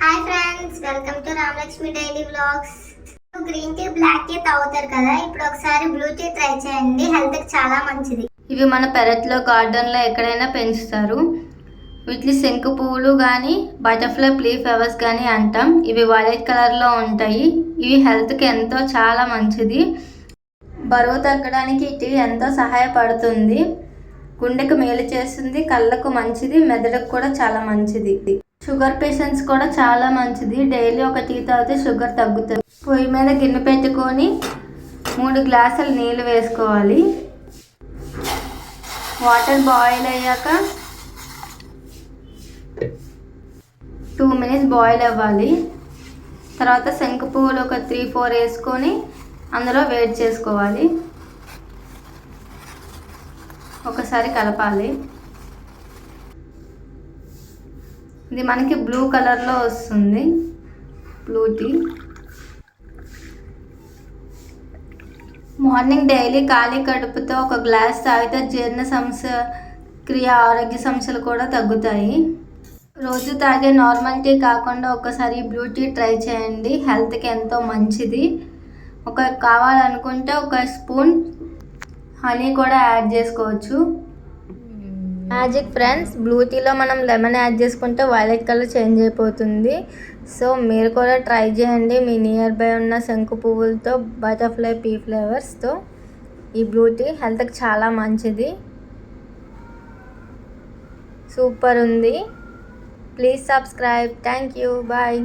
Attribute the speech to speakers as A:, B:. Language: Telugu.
A: Hi friends welcome to Ramalakshmi daily vlogs green tea black tea తాగుతారు కదా? ఇప్పుడు ఒకసారి బ్లూ టీ ట్రై చేయండి. హెల్త్కి చాలా మంచిది.
B: ఇవి మన పెరట్లో గార్డెన్లో ఎక్కడైనా పెంచుతారు. వీటిని శంకు పువ్వులు కానీ బటర్ఫ్లై ప్లీ ఫ్లవర్స్ కానీ అంటాం. ఇవి వైలెట్ కలర్లో ఉంటాయి. ఇవి హెల్త్కి ఎంతో చాలా మంచిది. బరువు తగ్గడానికి ఈ టీ ఎంతో సహాయపడుతుంది. గుండెకు మేలు చేస్తుంది కళ్ళకు మంచిది మెదడుకు కూడా చాలా మంచిది. షుగర్ పేషెంట్స్ కూడా చాలా మంచిది. డైలీ ఒక టీ తాగితే షుగర్ తగ్గుతుంది. పొయ్యి మీద గిన్నె పెట్టుకొని మూడు గ్లాసులు నీళ్ళు వేసుకోవాలి. వాటర్ బాయిల్ అయ్యాక టూ మినిట్స్ బాయిల్ అవ్వాలి. తర్వాత శంకు పువ్వులు ఒక త్రీ ఫోర్ వేసుకొని అందులో వేడి చేసుకోవాలి. ఒకసారి కలపాలి. ఇది మనకి బ్లూ కలర్లో వస్తుంది. బ్లూ టీ మార్నింగ్ డైలీ ఖాళీ కడుపుతో ఒక గ్లాస్ తాగితే జీర్ణ సమస్య క్రియ ఆరోగ్య సమస్యలు కూడా తగ్గుతాయి. రోజు తాగే నార్మల్ టీ కాకుండా ఒకసారి బ్లూ టీ ట్రై చేయండి. హెల్త్కి ఎంతో మంచిది. ఒక కావాలనుకుంటే ఒక స్పూన్ హనీ కూడా యాడ్ చేసుకోవచ్చు. మ్యాజిక్ ఫ్రెండ్స్ బ్లూ టీలో మనం లెమన్ యాడ్ చేసుకుంటే వైలెట్ కలర్ చేంజ్ అయిపోతుంది. సో మీరు కూడా ట్రై చేయండి మీ నియర్ బై ఉన్న శంకు పువ్వులతో బటర్ఫ్లై పీ ఫ్లేవర్స్తో. ఈ బ్లూ టీ హెల్త్కి చాలా మంచిది. సూపర్ ఉంది. Please subscribe. Thank you. Bye.